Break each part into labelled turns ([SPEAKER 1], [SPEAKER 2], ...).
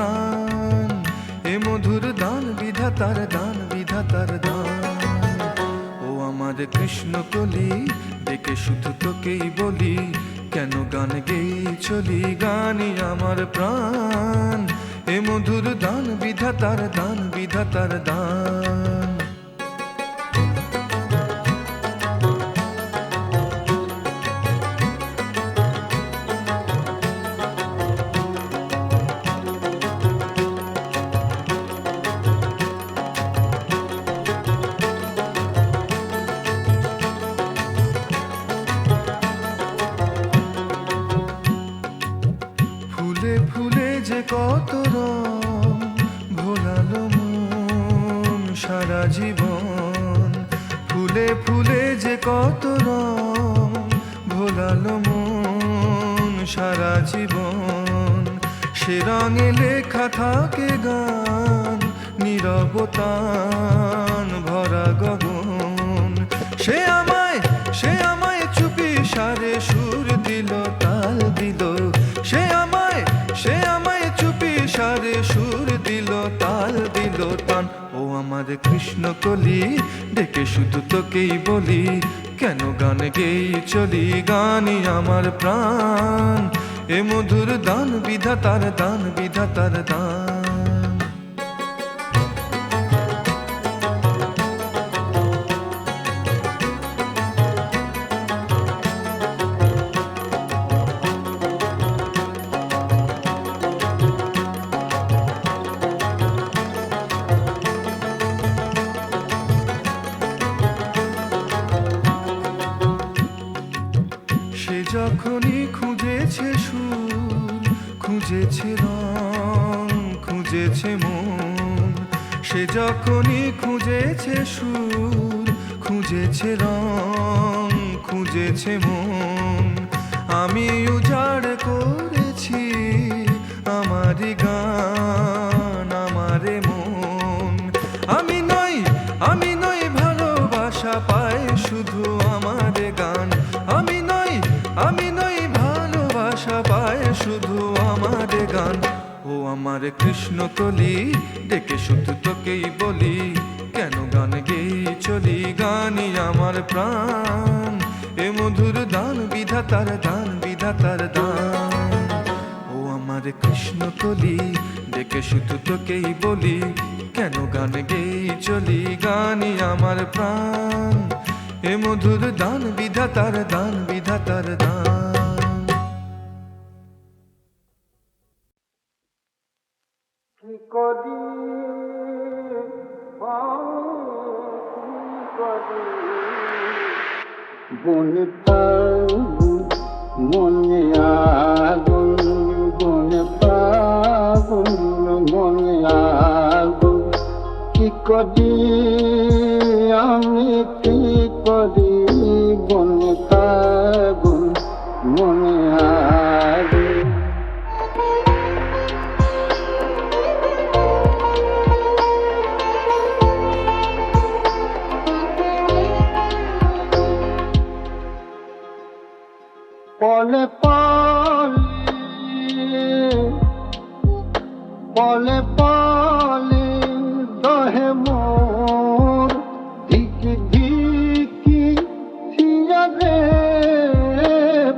[SPEAKER 1] প্রাণ। এ মধুর দান বিধাতার দান বিধাতার দান। ও আমার কৃষ্ণ কলি, দেখে শুধু তোকেই বলি, কেন গান গেই চলি গানই আমার প্রাণ। এ মধুর দান, বিধাতার দান বিধাতার দান। কত রং ভোলালো মন সারা জীবন। ফুলে ফুলে যে কত রং ভোলালো মন সারা জীবন। সে রঙে লেখা থাকে গান নীরবতান আমার কৃষ্ণ কলি, ডেকে শুধু তোকেই বলি, কেন গান গেই চলি? গানই আমার প্রাণ। এ মধুর দান বিধাতার দান বিধাতার দান। খুঁজেছে রং, খুঁজেছে মন। আমি উজাড় করেছি আমারই গান, আমারে মন। আমি নই আমি নই ভালোবাসা পায় শুধু আমার গান। আমি নই আমি নই ভালোবাসা পায় শুধু আমার গান। ও আমার কৃষ্ণ কলি ডেকে শুধু তোকেই বলি। চলি গানই আমার প্রাণ। এ মধুর দান বিধাতার দান বিধাতার দান। ও আমার কৃষ্ণ কলি দেখে শুধু তোকেই বলি, কেন গান গেই চলি গানি আমার প্রাণ? এ মধুর দান, বিধাতার দান বিধাতার দান।
[SPEAKER 2] মনে পাগুন মনে আগুন কি করি আমি?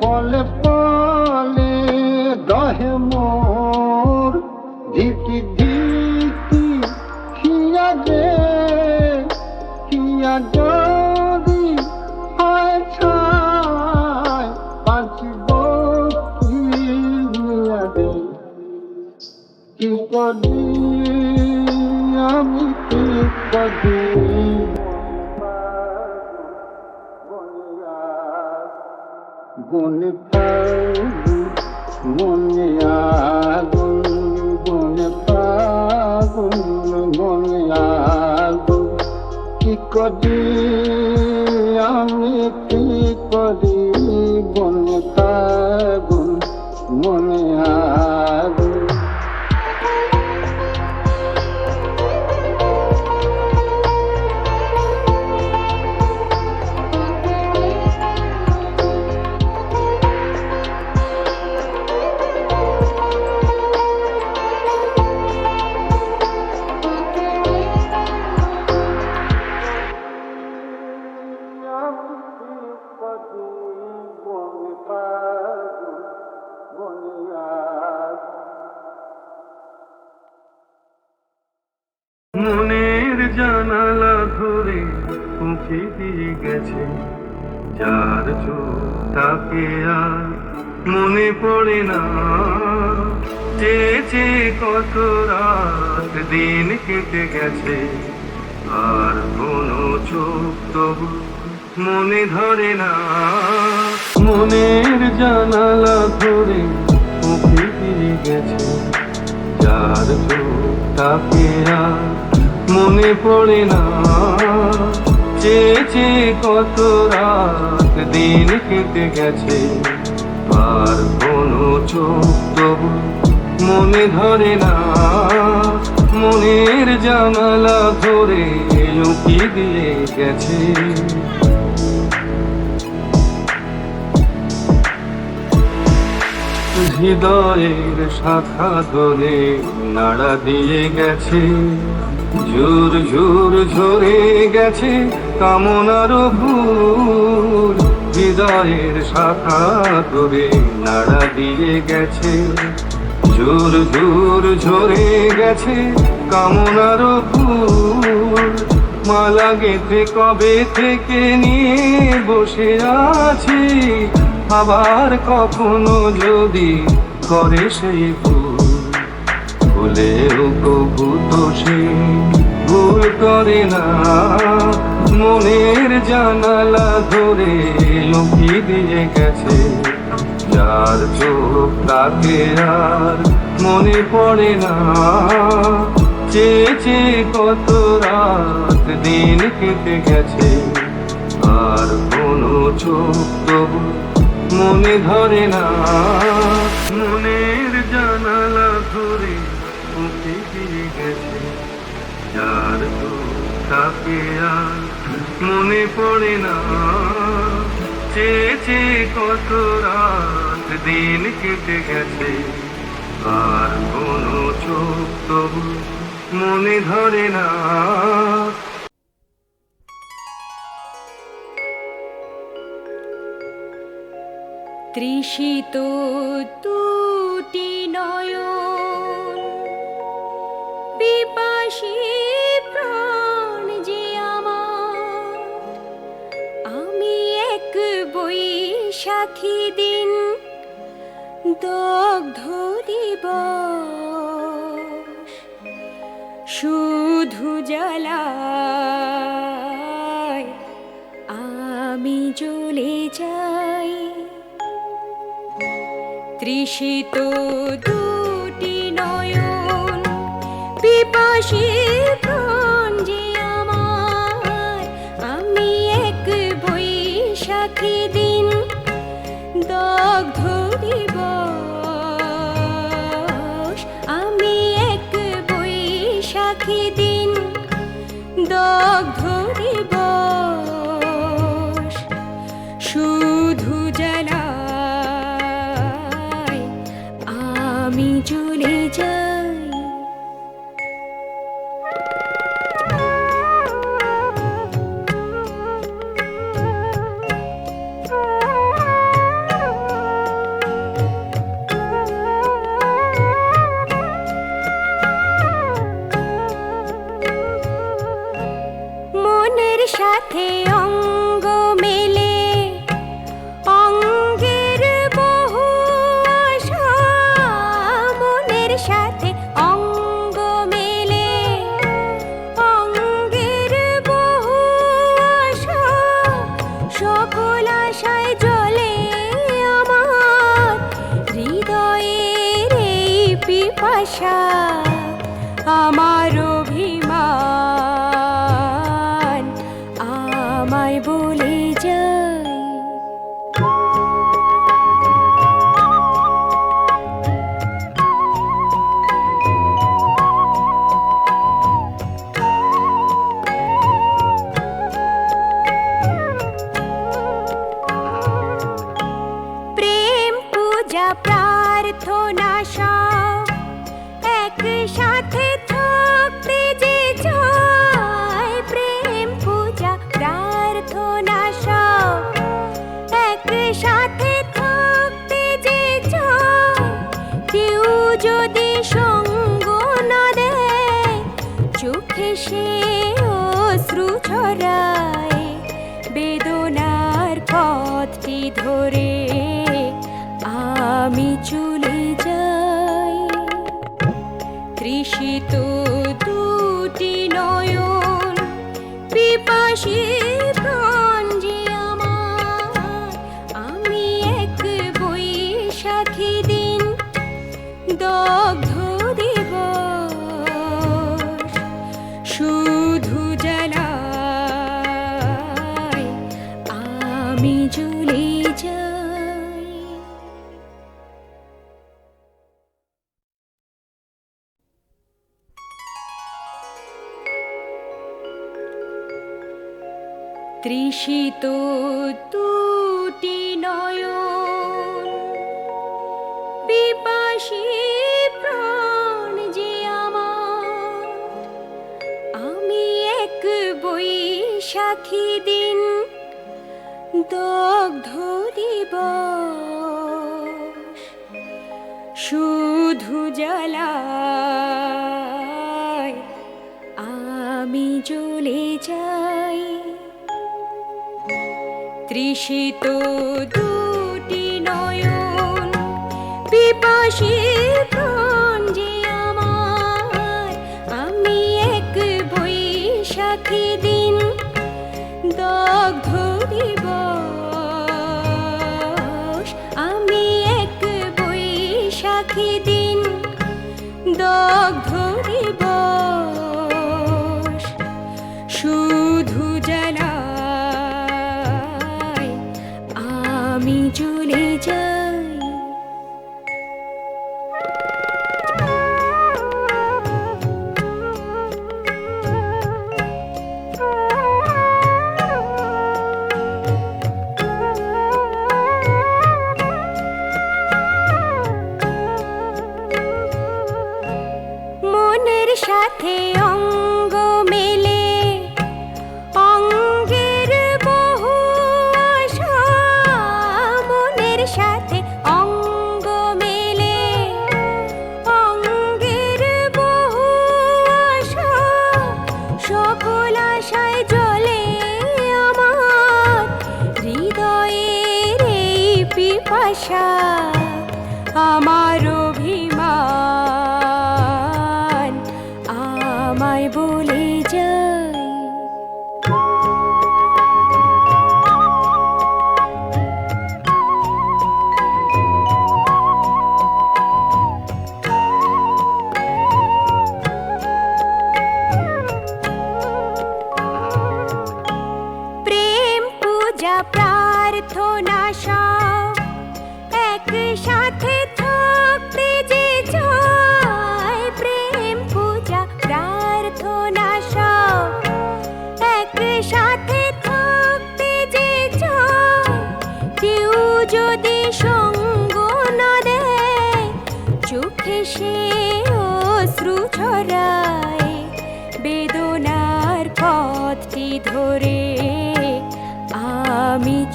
[SPEAKER 2] পলে পলে দহে মোর
[SPEAKER 1] only যার তাকে আর মনে পড়ে না। চেয়েছে কত রাত দিন কেটে গেছে, আর কোনো চোখ তবু মনে ধরে না। মনের জানালা ধরে উঠে দিয়ে গেছে যার চোখ তাকে আর মনে পড়ে না। চেয়েছে কত রাত দিন কেটে গেছে, আর কোনো চোখ তবু মনে ধরে না। মনের জানালা ধরে উকি দিয়ে গেছে। হৃদয়ের শাখা ধরে নাড়া দিয়ে গেছে। ঝুর ঝুর ঝরে গেছে কামনার ভুল হৃদয়ের শাখা ধরে নাড়া দিয়ে গেছে। ঝুর ঝুর ঝরে গেছে কামনার ফুল মালা গেঁথে কবে থেকে নিয়ে বসে আছি? আবার কখনো যদি করে সেই ফুল। কবু তো সে
[SPEAKER 2] ভুল করে না। মনের জানালা ধরে উঁকি দিয়ে গেছে। যার চোখ তাকে আর মনে পড়ে না। চেয়ে চেয়ে কত রাত দিন কেটে গেছে। আর কোনো চোখ তবু মনে ধরে না। মনের জানালা ধরে উঁকি দিয়ে গেছে। যার আর মনে পড়ে না। চেয়ে চেয়ে কত রাত দিন কেটে গেছে, আর কোনো চোখ তবু মনে ধরে না।
[SPEAKER 3] তৃষিত দুটি নয়ন, বিপাশী দগ্ধ দিবস শুধু জ্বালায় আমি জ্বলে যাই। তৃষিত দুটি পিপাসা পিপাসী তৃষিত দুটি নয়ন। পিপাসী প্রাণ যে আমার। আমি এক বৈশাখী দিন দগ্ধ দিব শুধু জ্বালায় আমি চলে যাই। নিশিত দুটি নয়ন পিপাসিত যে আমার। আমি এক বৈশাখী দিন দগ্ধ দিবস পিপাসা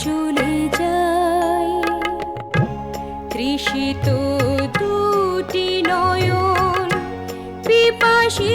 [SPEAKER 3] চলে যাই। তৃষিত দুটি নয়ন পিপাসী